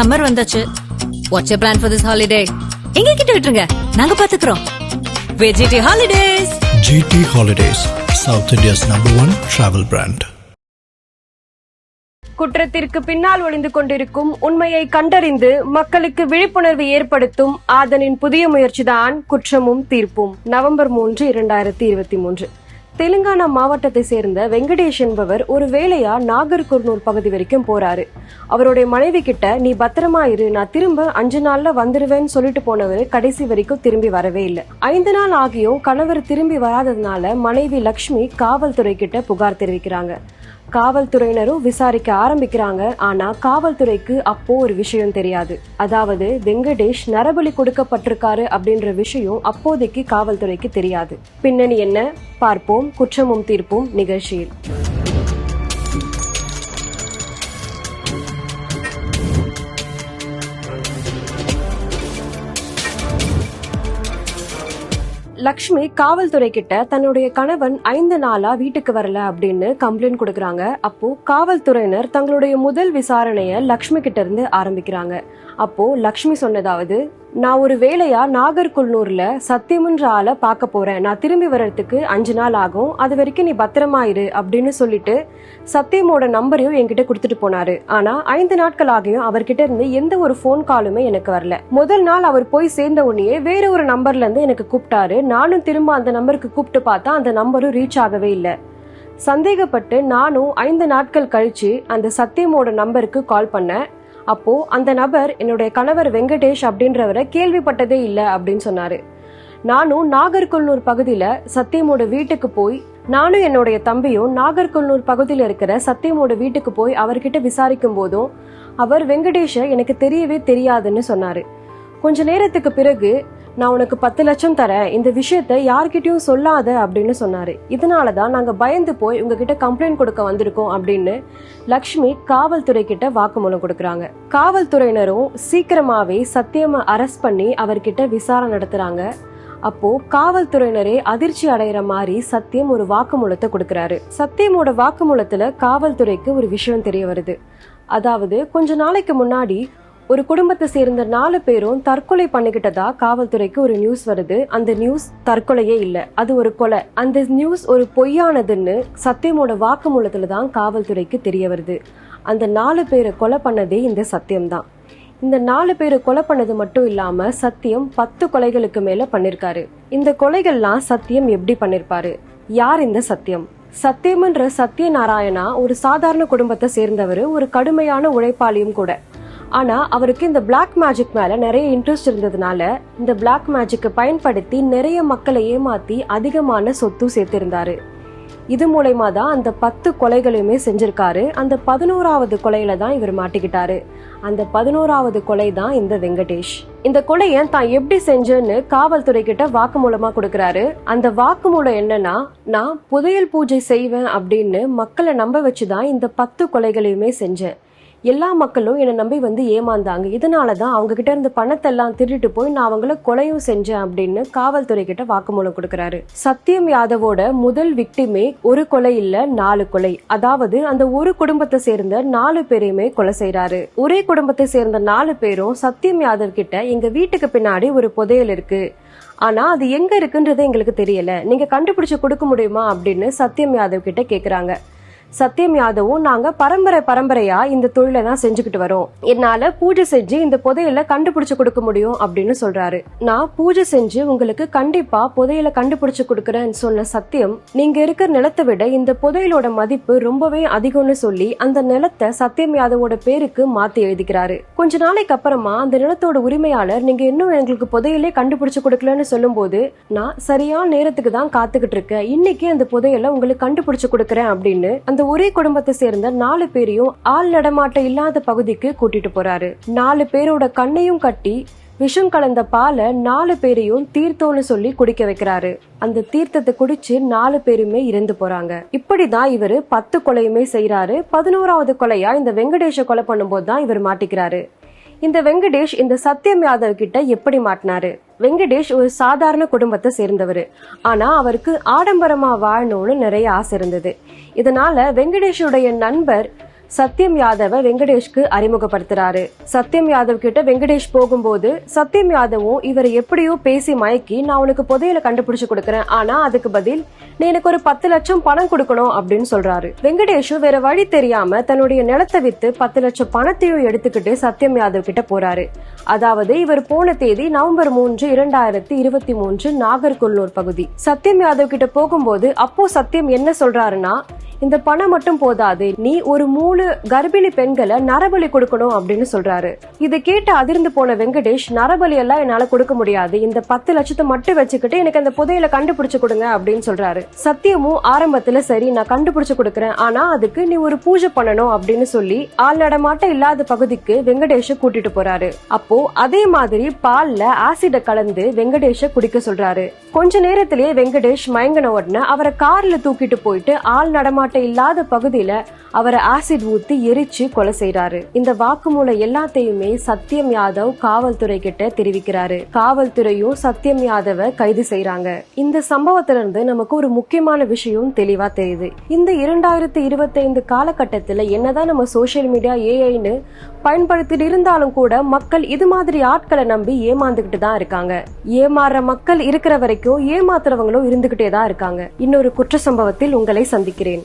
Summer வந்தாச்சு. What's plan for this holiday எங்க கிட்ட விட்டுருங்க. நாங்க பாத்துக்கிறோம். வெஜிடி holidays GT Holidays, South India's number one travel brand. குற்றத்திற்கு பின்னால் ஒளிந்து கொண்டிருக்கும் உண்மையை கண்டறிந்து மக்களுக்கு விழிப்புணர்வு ஏற்படுத்தும் ஆதனின் புதிய முயற்சிதான் குற்றமும் தீர்ப்பும். நவம்பர் மூன்று இரண்டாயிரத்தி இருபத்தி மூன்று. தெலுங்கானா மாவட்டத்தை சேர்ந்த வெங்கடேஷ் என்பவர் ஒரு வேலையா நாகர்கூர்னூர் பகுதி வரைக்கும் போறாரு. அவருடைய மனைவி கிட்ட நீ பத்திரமா இரு நான் திரும்ப அஞ்சு நாள்ல வந்துருவேன்னு சொல்லிட்டு போனவர் கடைசி வரைக்கும் திரும்பி வரவே இல்லை. ஐந்து நாள் ஆகியும் கணவர் திரும்பி வராததுனால மனைவி லக்ஷ்மி காவல்துறை கிட்ட புகார் தெரிவிக்கிறாங்க. காவல்துறையினரும் விசாரிக்க ஆரம்பிக்கிறாங்க. ஆனா காவல்துறைக்கு அப்போ ஒரு விஷயம் தெரியாது. அதாவது வெங்கடேஷ் நரபலி கொடுக்கப்பட்டிருக்காரு அப்படின்ற விஷயம் அப்போதைக்கு காவல்துறைக்கு தெரியாது. பின்னணி என்ன? பார்ப்போம். குற்றமும் தீர்ப்பும் நிகழ்ச்சியில். லக்ஷ்மி காவல்துறை கிட்ட தன்னுடைய கணவன் ஐந்து நாளா வீட்டுக்கு வரல அப்படின்னு கம்ப்ளைண்ட் கொடுக்கறாங்க. அப்போ காவல்துறையினர் தங்களுடைய முதல் விசாரணைய லக்ஷ்மி கிட்ட இருந்து ஆரம்பிக்கிறாங்க. அப்போ லக்ஷ்மி சொன்னதாவது நான் ஒரு வேலையா? நாகர்கொல்னூர்ல சத்தியமுன்ற ஆளை பார்க்க போறேன். நான் திரும்பி வர்றதுக்கு அஞ்சு நாள் ஆகும். அது வரைக்கும் நீ பத்திரமா இரு அப்படின்னு சொல்லிட்டு சத்தியமோட நம்பரையும் என்கிட்ட கொடுத்துட்டு போனாரு. ஆனா ஐந்து நாட்கள் ஆகியும் அவர்கிட்ட இருந்து எந்த ஒரு ஃபோன் காலுமே எனக்கு வரல. முதல் நாள் அவர் போய் சேர்ந்த உடனே வேற ஒரு நம்பர்ல இருந்து எனக்கு கூப்பிட்டாரு. நானும் திரும்ப அந்த நம்பருக்கு கூப்பிட்டு பார்த்தா அந்த நம்பரும் ரீச் ஆகவே இல்லை. சந்தேகப்பட்டு நானும் ஐந்து நாட்கள் கழிச்சு அந்த சத்தியமோட நம்பருக்கு கால் பண்ணேன். அப்போ அந்த நபர் என்னுடைய கணவர் வெங்கடேஷ் அப்படின்றவரை கேள்விப்பட்டதே இல்லை அப்படின்னு சொன்னாரு. நானும் நாகர்கொல்னூர் பகுதியில சத்தியமோட வீட்டுக்கு போய் நானும் என்னுடைய தம்பியும் நாகர்கொல்னூர் பகுதியில் இருக்கிற சத்தியமோட வீட்டுக்கு போய் அவர்கிட்ட விசாரிக்கும் போதும் அவர் வெங்கடேஷ எனக்கு தெரியவே தெரியாதுன்னு சொன்னாரு. கொஞ்ச நேரத்துக்கு பிறகு நான் உனக்கு பத்து லட்சம் தரேன். இந்த விஷயத்த யார்கிட்டயும் சொல்லாத அப்படின்னு சொன்னாரு. இதனாலதான் நாங்க பயந்து போய் உங்ககிட்ட கம்ப்ளைண்ட் கொடுக்க வந்திருக்கோம் அப்படின்னு லக்ஷ்மி காவல்துறை கிட்ட வாக்குமூலம் கொடுக்கறாங்க. காவல்துறையினரும் சீக்கிரமாவே சத்தியமா அரெஸ்ட் பண்ணி அவர்கிட்ட விசாரணை நடத்துறாங்க. அப்போ காவல்துறையினரே அதிர்ச்சி அடைகிற மாதிரி சத்தியம் ஒரு வாக்குமூலத்தை கொடுக்கறாரு. சத்தியமோட வாக்குமூலத்துல காவல்துறைக்கு ஒரு விஷயம் தெரிய வருது. அதாவது கொஞ்ச நாளைக்கு முன்னாடி ஒரு குடும்பத்தை சேர்ந்த நாலு பேரும் தற்கொலை பண்ணிக்கிட்டதா காவல்துறைக்கு ஒரு நியூஸ் வருது. அந்த நியூஸ் தற்கொலையே இல்ல. அது ஒரு கொலை. அந்த நியூஸ் ஒரு பொய்யானதுன்னு சத்தியமோட வாக்குமூலத்துல தான் காவல்துறைக்கு தெரிய வருது. அந்த நாலு பேரை கொலை பண்ணதே இந்த சத்தியம்தான். இந்த நாலு பேரை கொலை பண்ணது மட்டும் இல்லாம சத்தியம் பத்து கொலைகளுக்கு மேல பண்ணிருக்காரு. இந்த கொலைகள்லாம் சத்தியம் எப்படி பண்ணிருப்பாரு? யார் இந்த சத்தியம்? சத்தியம்ன்ற சத்யநாராயணா ஒரு சாதாரண குடும்பத்தை சேர்ந்தவர் ஒரு கடுமையான உழைப்பாளியும் கூட. ஆனா அவருக்கு இந்த பிளாக் மேஜிக் மேல நிறைய இன்ட்ரெஸ்ட் இருந்ததுனால இந்த பிளாக் மேஜிக்கை பயன்படுத்தி நிறைய மக்களை ஏமாத்தி அதிகமான சொத்து சேர்த்திருந்தாரு. இது மூலயமா தான் அந்த பத்து கொலைகளையுமே செஞ்சிருக்காரு. அந்த பதினோராவது கொலையில தான் இவர் மாட்டிக்கிட்டாரு. அந்த பதினோராவது கொலை தான் இந்த வெங்கடேஷ். இந்த கொலைய தான் எப்படி செஞ்சேன்னு காவல்துறை கிட்ட வாக்குமூலமா கொடுக்கறாரு. அந்த வாக்குமூலம் என்னன்னா நான் புதையல் பூஜை செய்வேன் அப்படின்னு மக்களை நம்ப வச்சுதான் இந்த பத்து கொலைகளையுமே செஞ்சேன். எல்லா மக்களும் என்னை நம்பி வந்து ஏமாந்தாங்க. இதனாலதான் அவங்க கிட்ட இருந்த பணத்தை எல்லாம் திருடிட்டு போய் நான் அவங்கள கொலையும் செஞ்சேன் அப்படின்னு காவல்துறை கிட்ட வாக்குமூலம் கொடுக்கறாரு. சத்யம் யாதவோட முதல் விக்டிமே ஒரு கொலை இல்ல நாலு கொலை. அதாவது அந்த ஒரு குடும்பத்தை சேர்ந்த நாலு பேரையுமே கொலை செய்யறாரு ஒரே குடும்பத்தை சேர்ந்த நாலு பேரும் சத்யம் யாதவ் கிட்ட எங்க வீட்டுக்கு பின்னாடி ஒரு புதையல் இருக்கு. ஆனா அது எங்க இருக்குன்றது எங்களுக்கு தெரியல. நீங்க கண்டுபிடிச்சு கொடுக்க முடியுமா அப்படின்னு சத்யம் யாதவ் கிட்ட கேக்குறாங்க. சத்யம் யாதவும் நாங்க பரம்பரை பரம்பரையா இந்த தொழிலை தான் செஞ்சுக்கிட்டு வரோம். என்னால பூஜை செஞ்சு இந்த புதையல கண்டுபிடிச்சு கொடுக்க முடியும் அப்படின்னு சொல்றாரு. நான் பூஜை செஞ்சு உங்களுக்கு கண்டிப்பா புதையல கண்டுபிடிச்சு கொடுக்கறேன்னு சொன்ன சத்தியம் நீங்க இருக்கிற நிலத்தை விட இந்த புதையலோட மதிப்பு ரொம்பவே அதிகம்னு சொல்லி அந்த நிலத்தை சத்யம் யாதவோட பேருக்கு மாத்தி எழுதிக்கிறாரு. கொஞ்ச நாளைக்கு அப்புறமா அந்த நிலத்தோட உரிமையாளர் நீங்க இன்னும் எங்களுக்கு புதையலே கண்டுபிடிச்சு கொடுக்கலன்னு சொல்லும்போது நான் சரியான நேரத்துக்கு தான் காத்துக்கிட்டு இருக்கேன். இன்னைக்கு அந்த புதையலை உங்களுக்கு கண்டுபிடிச்சு கொடுக்கறேன் அப்படின்னு அந்த ஒரே குடும்பத்தை சேர்ந்த நாலு பேரையும் ஆள் நடமாட்டம் இல்லாத பகுதிக்கு கூட்டிட்டு போறாரு. நாலு பேரோட கண்ணையும் கட்டி விஷம் கலந்த பாலை நாலு பேரையும் தீர்த்தம்னு சொல்லி குடிக்க வைக்கிறாரு. அந்த தீர்த்தத்தை குடிச்சு நாலு பேருமே இறந்து போறாங்க. இப்படிதான் இவரு பத்து கொலையுமே செய்யறாரு பதினோராவது கொலையா இந்த வெங்கடேஷ கொலை பண்ணும்போது தான் இவர் மாட்டிக்கிறாரு. இந்த வெங்கடேஷ் இந்த சத்யம் யாதவ் கிட்ட எப்படி மாட்டினாரு? வெங்கடேஷ் ஒரு சாதாரண குடும்பத்தை சேர்ந்தவர். ஆனா அவருக்கு ஆடம்பரமா வாழணும்னு நிறைய ஆசை இருந்தது. இதனால வெங்கடேஷுடைய நண்பர் சத்யம் யாதவ வெங்கடேஷ்க்கு அறிமுகப்படுத்துறாரு. சத்யம் யாதவ் கிட்ட வெங்கடேஷ் போகும்போது சத்யம் யாதவும் இவரை எப்படியோ பேசி மயக்கி நான் உனக்கு புதையில கண்டுபிடிச்சு கொடுக்கறேன். ஆனா அதுக்கு பதில் நீ எனக்கு ஒரு பத்து லட்சம் பணம் கொடுக்கணும் அப்படின்னு சொல்றாரு. வெங்கடேஷும் வேற வழி தெரியாம தன்னுடைய நிலத்தை வித்து பத்து லட்சம் பணத்தையும் எடுத்துக்கிட்டு சத்யம் யாதவ் கிட்ட போறாரு. அதாவது இவர் போன தேதி நவம்பர் மூன்று இரண்டாயிரத்தி இருபத்தி மூன்று நாகர்கொல்லூர் பகுதி. சத்யம் யாதவ் கிட்ட போகும்போது அப்போ சத்யம் என்ன சொல்றாருன்னா இந்த பணம் மட்டும் போதாது நீ ஒரு மூணு கர்ப்பிணி பெண்களை நரபலி கொடுக்கணும் அப்படின்னு சொல்றாரு. இதை கேட்டு அதிர்ந்து போன வெங்கடேஷ் நரபலி எல்லாம் என்னால கொடுக்க முடியாது. இந்த பத்து லட்சத்தை மட்டும் வச்சுக்கிட்டு எனக்கு அந்த புதையில கண்டுபிடிச்சு கொடுங்க அப்படின்னு சொல்றாரு. சத்தியமும் ஆரம்பத்துல சரி நான் கண்டுபிடிச்சு கொடுக்கறேன். ஆனா அதுக்கு நீ ஒரு பூஜை பண்ணணும் அப்படின்னு சொல்லி ஆள் நடமாட்டம் இல்லாத பகுதிக்கு வெங்கடேஷ கூட்டிட்டு போறாரு. அப்போ அதே மாதிரி பால்ல ஆசிட கலந்து வெங்கடேஷ குடிக்க சொல்றாரு. கொஞ்ச நேரத்திலேயே வெங்கடேஷ் மயங்கின உடனே அவரை கார்ல தூக்கிட்டு போயிட்டு ஆள் நடமாட்டம் இல்லாத பகுதியில அவரை ஆசிட் ஊத்தி எரிச்சு கொலை செய்யறாரு இந்த வாக்குமூலம் எல்லாத்தையுமே சத்யம் யாதவ் காவல்துறை கிட்ட தெரிவிக்கிறாரு. காவல்துறையும் சத்யம் யாதவ கைது செய்யறாங்க இந்த சம்பவத்துல இருந்து நமக்கு ஒரு முக்கியமான விஷயம் தெளிவா தெரியுது. இந்த இரண்டாயிரத்தி இருபத்தைந்து காலகட்டத்துல என்னதான் நம்ம சோசியல் மீடியா ஏஐன்னு பயன்படுத்திட்டு இருந்தாலும் கூட மக்கள் இது மாதிரி ஆட்களை நம்பி ஏமாந்துகிட்டு தான் இருக்காங்க. ஏமாற மக்கள் இருக்கிற வரைக்கும் ஏமாத்துறவங்களும் இருந்துகிட்டே தான் இருக்காங்க. இன்னொரு குற்ற சம்பவத்தில் உங்களை சந்திக்கிறேன்.